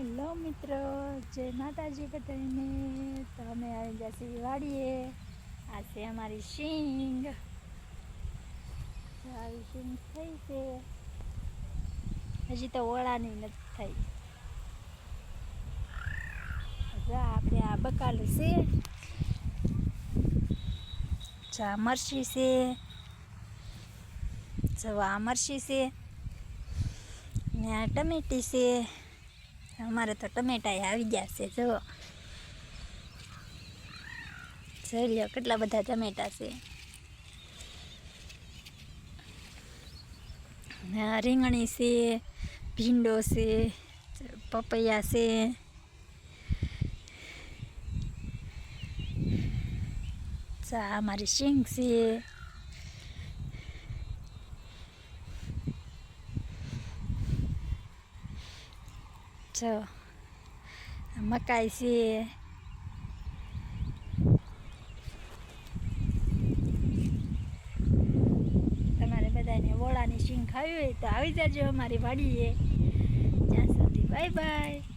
Hello મિત્રો, જય માતાજી બધાને. તો અમે આવી ગયા છીએ વાડીએ. આ છે અમારી શીંગ. આવી થઈ છે. હજી તો ઓળાની નથી થઈ. આપણે આ બકાલું છે. જા મરશી છે. જવા મરશી છે. ને આ ટમેટી છે. અમારે તો ટમેટા આવી ગયા છે જો જોઈ લ્યો કેટલા બધા ટમેટા છે. રીંગણી છે, ભીંડો છે, પપૈયા છે. ચા અમારી શીંગ છે. જો મકાઈ છે. તમારે બધાને વોળાની શીંગ ખાવી હોય તો આવી જાજો અમારી વાડીએ. ત્યાં સુધી બાય બાય.